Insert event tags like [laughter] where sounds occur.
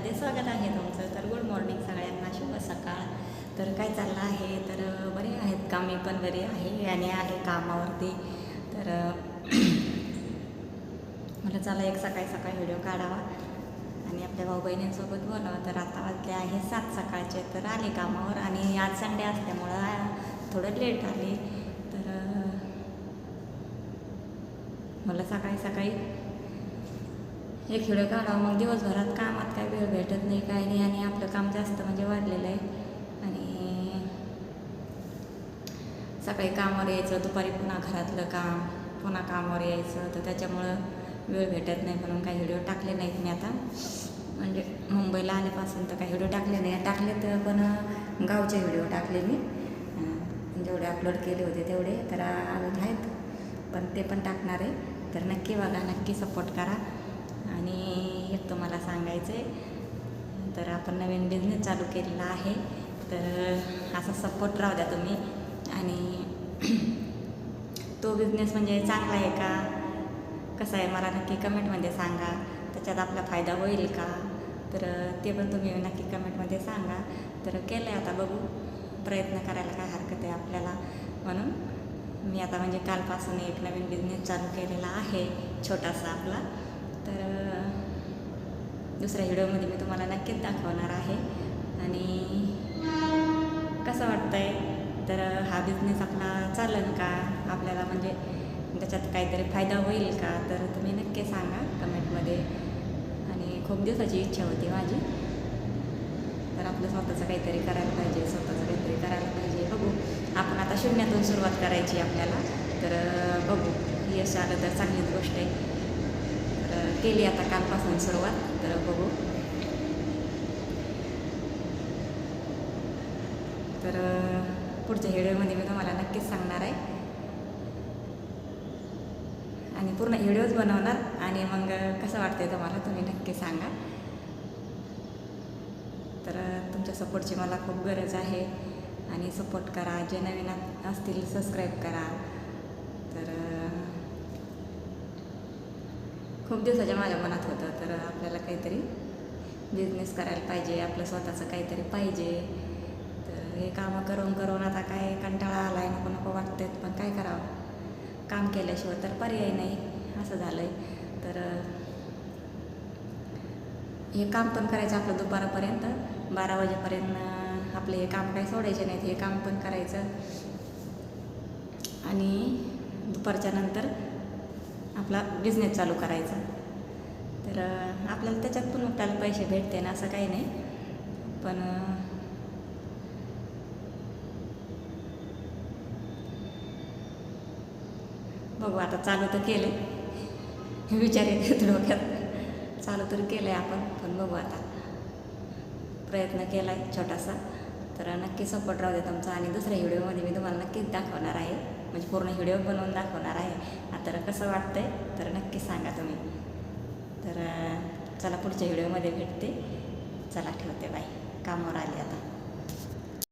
चॅनलमध्ये स्वागत आहे तुमचं. तर गुड मॉर्निंग सगळ्यांना. शुभ सकाळ. तर काय चाललं आहे? तर बरे आहेत का? मी पण बरी आहे आणि आहे कामावरती. तर [clears throat] मला चला एक सकाळी सकाळी व्हिडिओ काढावा. आणि आपल्या भाऊ बहिणींसोबत बोलावं. तर आता वाजले आहे सात सकाळचे. तर आले कामावर आणि आज संडे असल्यामुळं थोडं लेट आले. तर मला सकाळी सकाळी हे खेळ काढावं मग दिवसभरात कामात काय वेळ भेटत नाही काय नाही आणि आपलं काम जास्त म्हणजे वाढलेलं आहे. आणि सकाळी कामावर यायचं दुपारी पुन्हा घरातलं काम पुन्हा कामावर यायचं. तर त्याच्यामुळं वेळ भेटत नाही म्हणून काही व्हिडिओ टाकले नाहीत मी आता. म्हणजे मुंबईला आल्यापासून तर काही व्हिडिओ टाकले नाही. टाकले तर पण गावचे व्हिडिओ टाकले मी. जेवढे अपलोड केले होते तेवढे तर अजून आहेत. पण ते पण टाकणार आहे. तर नक्की बघा नक्की सपोर्ट करा. आणि एक तुम्हाला सांगायचं आहे तर आपण नवीन बिझनेस चालू केलेला आहे. तर असा सपोर्ट राहू द्या तुम्ही. आणि तो बिझनेस म्हणजे चांगला आहे का? कसा आहे? मला नक्की कमेंटमध्ये सांगा. त्याच्यात आपला फायदा होईल का? तर ते पण तुम्ही नक्की कमेंटमध्ये सांगा. तर केलं आहे आता बघू. प्रयत्न करायला काय हरकत आहे आपल्याला. म्हणून मी आता म्हणजे कालपासून एक नवीन बिझनेस चालू केलेला आहे. छोटासा आपला. तर दुसऱ्या व्हिडिओमध्ये मी तुम्हाला नक्कीच दाखवणार आहे. आणि कसं वाटतं आहे तर हा बिझनेस आपला चालेल का? आपल्याला म्हणजे त्याच्यात काहीतरी फायदा होईल का? तर तुम्ही नक्की सांगा कमेंटमध्ये. आणि खूप दिवसाची इच्छा होती माझी. तर आपलं स्वतःचं काहीतरी करायला पाहिजे स्वतःचं काहीतरी करायला पाहिजे. बघू. आपण आता शून्यातून सुरुवात करायची आपल्याला. तर बघू. यश आलं तर चांगलीच गोष्ट आहे. तर केली आता कालपासून सुरुवात तर बघू. तर पुढच्या व्हिडिओमध्ये मी तुम्हाला नक्कीच सांगणार आहे. आणि पूर्ण व्हिडिओज बनवणार आणि मग कसं वाटतंय तुम्हाला तुम्ही नक्की सांगा. तर तुमच्या सपोर्टची मला खूप गरज आहे आणि सपोर्ट करा. जे नवीन असतील सबस्क्राईब करा. तर खूप दिवसाच्या माझ्या मनात होतं तर आपल्याला काहीतरी बिझनेस करायला पाहिजे आपलं स्वतःचं काहीतरी पाहिजे. तर हे कामं करून करून आता काय कंटाळा आला आहे नको नको वाटतात पण काय करावं? काम केल्याशिवाय तर पर्याय नाही असं झालं आहे तर हे काम पण करायचं आपलं दुपारापर्यंत बारा वाजेपर्यंत आपले हे काम काही सोडायचे नाहीत हे काम पण करायचं. आणि दुपारच्या नंतर आपला बिझनेस चालू करायचा. तर आपल्याला त्याच्यात पण आपल्याला पैसे भेटते ना असं काही नाही. पण बघू आता चालू तर केलं विचार येते डोक्यात चालू तर केलं आहे आपण पण बघू आता. प्रयत्न केला आहे छोटासा. तर नक्की सपोर्ट राहू दे तुमचा. आणि दुसऱ्या व्हिडिओमध्ये मी तुम्हाला नक्कीच दाखवणार आहे. म्हणजे पूर्ण व्हिडिओ बनवून दाखवणार आहे. आता कसं वाटतंय तर नक्की सांगा तुम्ही. तर चला पुढच्या व्हिडिओमध्ये भेटते. चला ठेवते बाय कामावर आली आता.